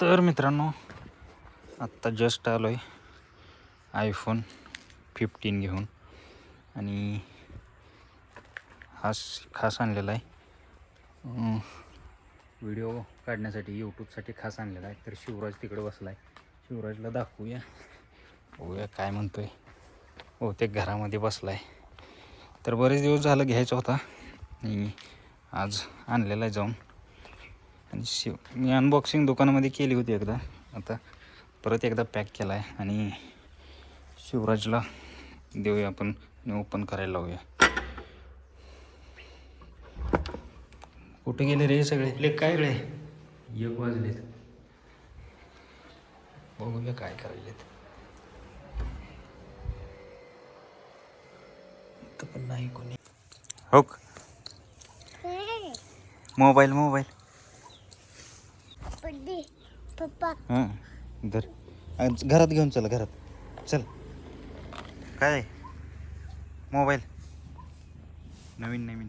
तर मित्रांनो आत्ता जस्ट आलो आहे आयफोन फिफ्टीन घेऊन. आणि हास खास आणलेला आहे. व्हिडिओ काढण्यासाठी यूट्यूबसाठी खास आणलेला आहे. तर शिवराज तिकडे बसला आहे शिवराजला दाखवूया. बघूया काय म्हणतो आहे बहुतेक घरामध्ये बसला आहे तर बरेच दिवस झालं घ्यायचा होता. आणि आज आणलेला आहे जाऊन. आणि शिव. मी अनबॉक्सिंग दुकानामध्ये केली होती एकदा. आता परत एकदा पॅक केला आहे आणि शिवराजला देऊया आपण. ओपन करायला लावूया. कुठे गेले रे सगळे? ले काय रे? एक वाजलेत. बघूया काय करायलेत. पण नाही कोणी. हो का? Mobile mobile. पप्पा. हां धर. घरात घेऊन चल घरात. चल. काय आहे? मोबाईल. नवीन नवीन.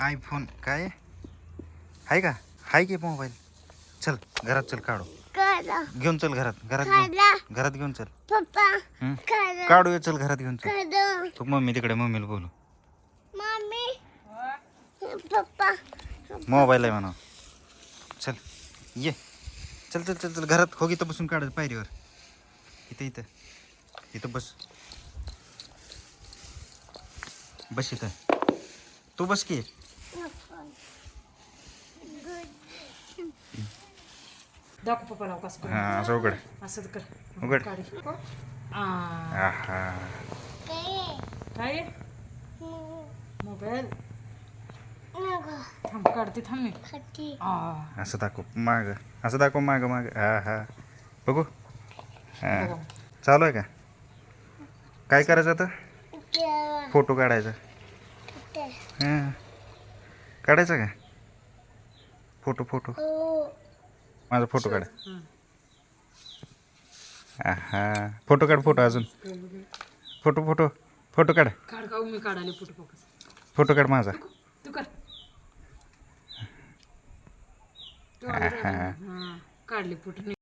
आयफोन काय आहे? का? आहे की मोबाईल? चल घरात चल काढू. घेऊन चल घरात. घरात घेऊन. घरात घेऊन चल. पप्पा हं? करा काढूया चल घरात घेऊन चल. तू मम्मी तिकडे मम्मीला बोलू मम्मी. पप्पा. मोबाईल आहे म्हणा. चल. ये. चल चल चल चल घरात हो इथं बसून काढत पायरीवर. इथं इथं. इथं बस. बस इथं. तू बस की. दाखव पप्पाला कसं करू. हां असं उघड. असं कर. उघड. काढी. आ, आहा. काय? आहे? मोबाईल. थांब काढते थांब मी. आ, असं दाखव माग. असं दाखव माग माग. हा हा. बघू. हां. बघा. चालू आहे का? काय करायचं आता? फोटो काढायचा. हां. काढायचा का? Photo photo. माझा फोटो काढ. हं. हा फोटो काढ फोटो अजून. Photo photo. फोटो काढ. काढ का मी काढायला फोटो. फोटो काढ माझा. तू कर. तू आहा. हा, काढले फोटो